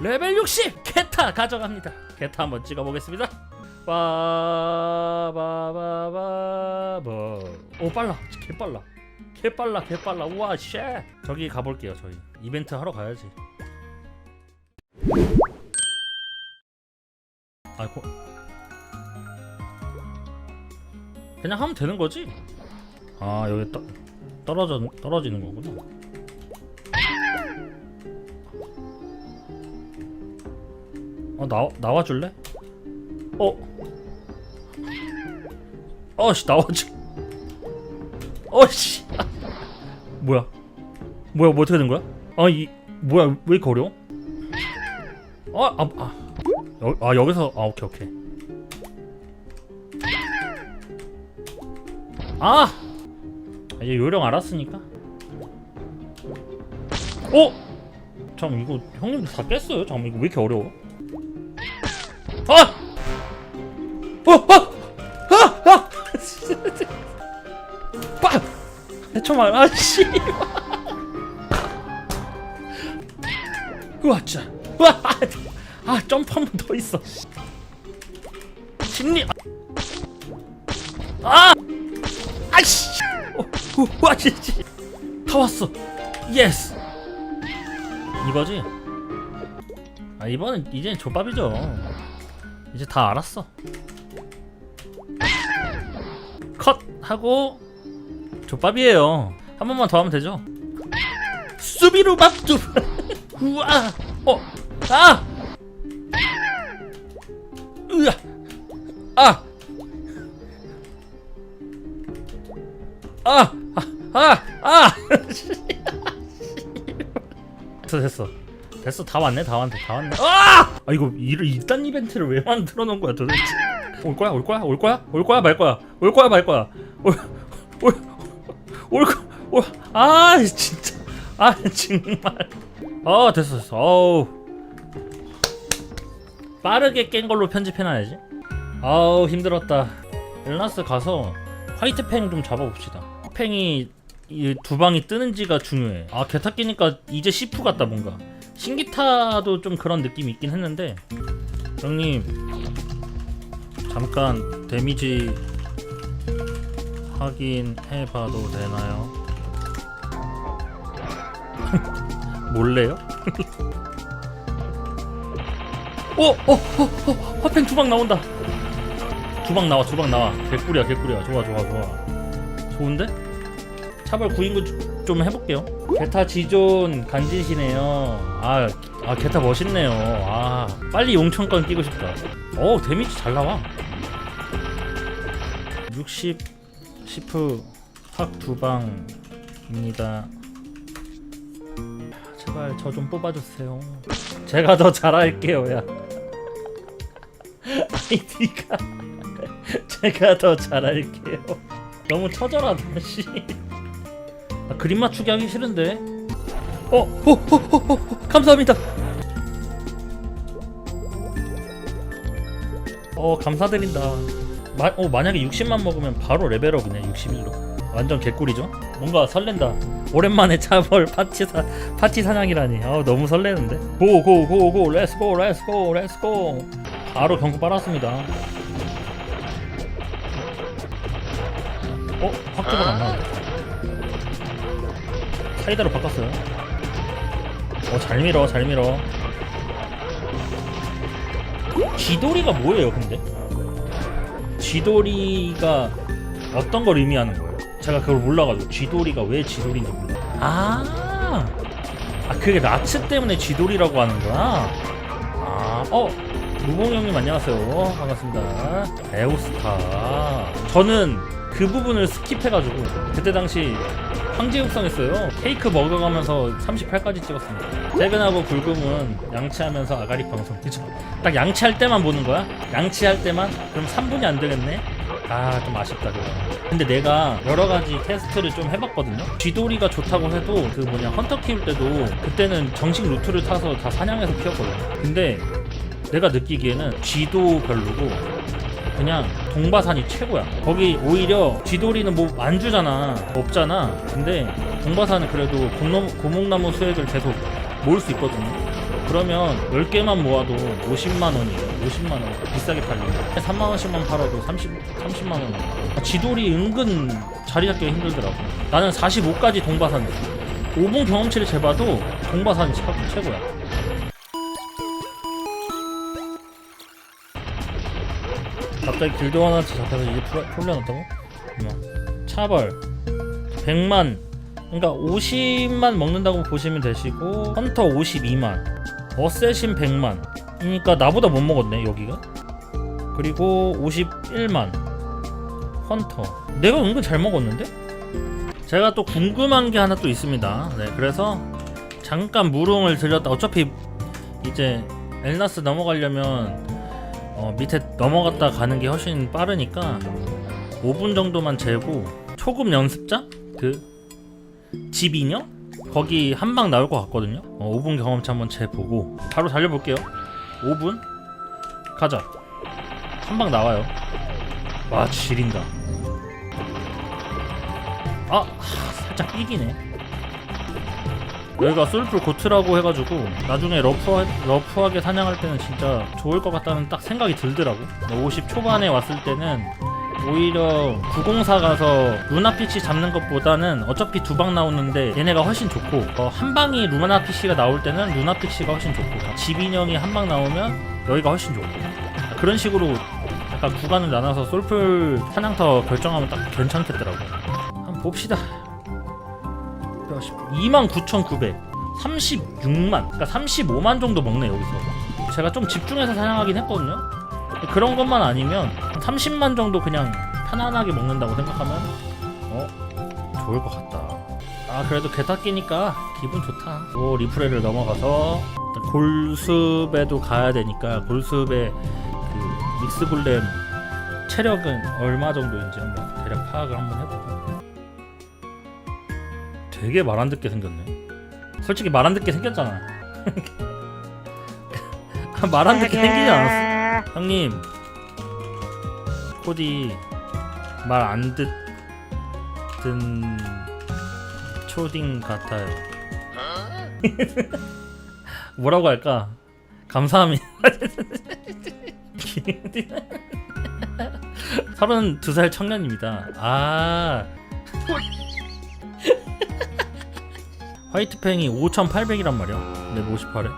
레벨 60 게타 가져갑니다. 게타 한번 찍어보겠습니다. 빠바바바바 오 빨라. 개 빨라. 개 빨라 개 빨라. 우와 쉣. 저기 가볼게요 저희. 이벤트 하러 가야지. 아이고. 그냥 하면 되는 거지? 아 여기 떠, 떨어져 떨어지는 거구나 어 나와 나와 줄래? 어. 어씨 나와줘. 어씨. 뭐야? 뭐야 뭐 어떻게 된 거야? 아 이 뭐야 왜 이렇게 어려워? 아, 아, 아. 여, 아 여기서 아 오케이 오케이. 아 이제 요령 알았으니까. 어? 잠 이거 형님들 다 깼어요? 잠 이거 왜 이렇게 어려워? 아! 어! 아! 아! 아! 빠! 대초만 아 씨. 우와 진짜. 우와! 아 점프 한 번 더 있어. 심리. 아! 아이씨. 어, 우와 진짜. 다 왔어. 예스. 이거지? 아 이번엔 이제 조밥이죠. 이제 다 알았어. 컷 하고 족밥이에요. 한 번만 더 하면 되죠. 수비루 밥두. 우와. 어. 아. 으아. 아. 아. 아. 아. 아. 됐어 됐어. 됐어 다 왔네 다 왔네 다 왔네. 아! 아 이거 이, 이딴 이벤트를 왜 만들어 놓은 거야 도대체? 올 거야 올 거야 올 거야? 올 거야 말 거야? 올 거야 말 거야? 올올올아 진짜. 아 정말. 아 됐어 됐어. 어우. 빠르게 깬 걸로 편집해놔야지. 아우 힘들었다. 엘나스 가서 화이트팽 좀 잡아봅시다. 팽이 이 두 방이 뜨는지가 중요해. 아 개타 끼니까 이제 시프 같다 뭔가 신기타도 좀 그런 느낌이 있긴 했는데 형님 잠깐 데미지 확인해봐도 되나요? 몰래요? 어! 어! 어! 어! 화팽 두방 나온다 두 방 나와 두 방 나와 개꿀이야 개꿀이야 좋아 좋아 좋아 좋은데? 차벌 9인구 좀 해볼게요. 게타 지존 간지시네요. 아, 아 게타 멋있네요. 아 빨리 용천권 끼고 싶다. 어 데미지 잘 나와. 60 시프 확두 방입니다. 제발 저 좀 뽑아주세요. 제가 더 잘할게요 야. 아이디가 제가 더 잘할게요. 너무 처절하다 씨 아, 그림 맞추기 하기 싫은데. 어, 어, 어, 어, 어, 어, 감사합니다. 어, 감사드린다. 마, 어, 만약에 60만 먹으면 바로 레벨업이네, 61로. 완전 개꿀이죠? 뭔가 설렌다. 오랜만에 차벌 파티 사, 파티 사냥이라니. 아, 너무 설레는데. 고, 고, 고, 고, 렛츠 고, 렛츠 고, 렛츠 고. 바로 경고 빨았습니다. 어, 확정은 안 나오네. 사이다로 바꿨어요. 어, 잘 밀어, 잘 밀어. 쥐돌이가 뭐예요, 근데? 쥐돌이가 어떤 걸 의미하는 거예요? 제가 그걸 몰라가지고 쥐돌이가 왜 쥐돌인지 몰라. 아, 아 그게 나츠 때문에 쥐돌이라고 하는구나. 아, 어, 무봉 형님 안녕하세요. 반갑습니다. 에오스타. 저는 그 부분을 스킵해가지고 그때 당시 황제 육성했어요. 케이크 먹어가면서 38까지 찍었습니다. 퇴근하고 불금은 양치하면서 아가리 방송. 그쵸? 딱 양치할 때만 보는 거야? 양치할 때만? 그럼 3분이 안 되겠네? 아, 좀 아쉽다, 그거. 근데 내가 여러 가지 테스트를 좀 해봤거든요? 쥐돌이가 좋다고 해도 그 뭐냐, 헌터 키울 때도 그때는 정식 루트를 타서 다 사냥해서 키웠거든. 근데 내가 느끼기에는 쥐도 별로고 그냥 동바산이 최고야. 거기 오히려 쥐돌이는 뭐 안 주잖아. 없잖아. 근데 동바산은 그래도 고노, 고목나무 수액을 계속 모을 수 있거든요. 그러면 10개만 모아도 50만 원이에요. 50만 원. 비싸게 팔리고. 3만 원씩만 팔아도 30, 30만 원. 지돌이 은근 자리 잡기가 힘들더라고. 나는 45까지 동바산. 5분 경험치를 재봐도 동바산이 최- 최고야. 갑자기 길도 하나 잡혀서 이게 풀- 풀려났다고? 뭐. 차벌 100만 그러니까 50만 먹는다고 보시면 되시고 헌터 52만 어쌔신 100만 그러니까 나보다 못 먹었네 여기가 그리고 51만 헌터 내가 은근 잘 먹었는데? 제가 또 궁금한 게 하나 또 있습니다 네 그래서 잠깐 물음을 드렸다 어차피 이제 엘나스 넘어가려면 어, 밑에 넘어갔다 가는 게 훨씬 빠르니까 5분 정도만 재고 초급 연습자 그 집인형 거기 한 방 나올 것 같거든요. 어, 5분 경험치 한번 재보고 바로 달려볼게요. 5분 가자. 한 방 나와요. 와 지린다. 아 하, 살짝 삐기네. 여기가 솔플 고트라고 해가지고 나중에 러프, 러프하게 사냥할 때는 진짜 좋을 것 같다는 딱 생각이 들더라고. 50 초반에 왔을 때는 오히려 904 가서 루나피치 잡는 것보다는 어차피 두 방 나오는데 얘네가 훨씬 좋고 어, 한 방이 루나피치가 나올 때는 루나피치가 훨씬 좋고 집인형이 한 방 나오면 여기가 훨씬 좋고. 그런 식으로 약간 구간을 나눠서 솔플 사냥터 결정하면 딱 괜찮겠더라고. 한번 봅시다 29,900 36만 그러니까 35만 정도 먹네 여기서. 제가 좀 집중해서 사냥하긴 했거든요. 그런 것만 아니면 30만 정도 그냥 편안하게 먹는다고 생각하면 어 좋을 것 같다. 아 그래도 개타끼니까 기분 좋다. 또 리프레를 넘어가서 골습에도 가야 되니까 골습의 그 믹스골렘 체력은 얼마 정도인지 한번 대략 파악을 한번 해보고 되게 말 안 듣게 생겼네. 솔직히 말 안 듣게 생겼잖아. 말 안 듣게 생기지 않았어. 형님, 코디 말 안 듣는 초딩 같아요. 뭐라고 할까? 감사합니다. 32살 청년입니다. 아. 화이트팽이 5,800이란 말이야. 내 58에.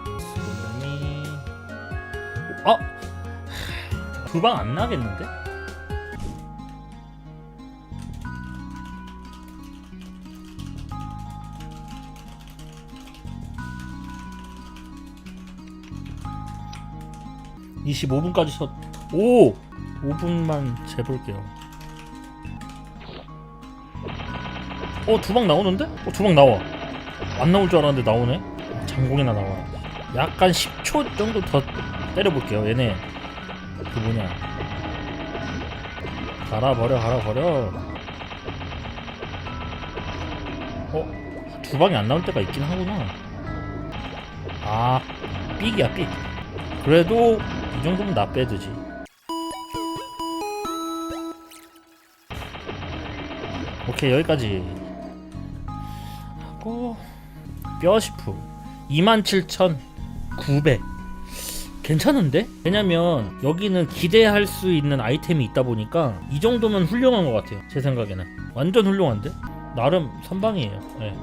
어? 두방 안 나겠는데? (25분까지) 쳤 오! 5분만 재볼게요 어 두 방 나오는데? 어 두 방 나와 안 나올 줄 알았는데 나오네. 장공이나 나와. 약간 10초 정도 더 때려볼게요. 얘네 그 뭐냐. 갈아버려, 갈아버려. 어? 두 방이 안 나올 때가 있긴 하구나. 아, 삑이야, 삑. 그래도 이 정도면 나 빼드지. 오케이, 여기까지. 뼈시프 27,900 괜찮은데? 왜냐면 여기는 기대할 수 있는 아이템이 있다 보니까 이 정도면 훌륭한 것 같아요 제 생각에는 완전 훌륭한데? 나름 선방이에요 네.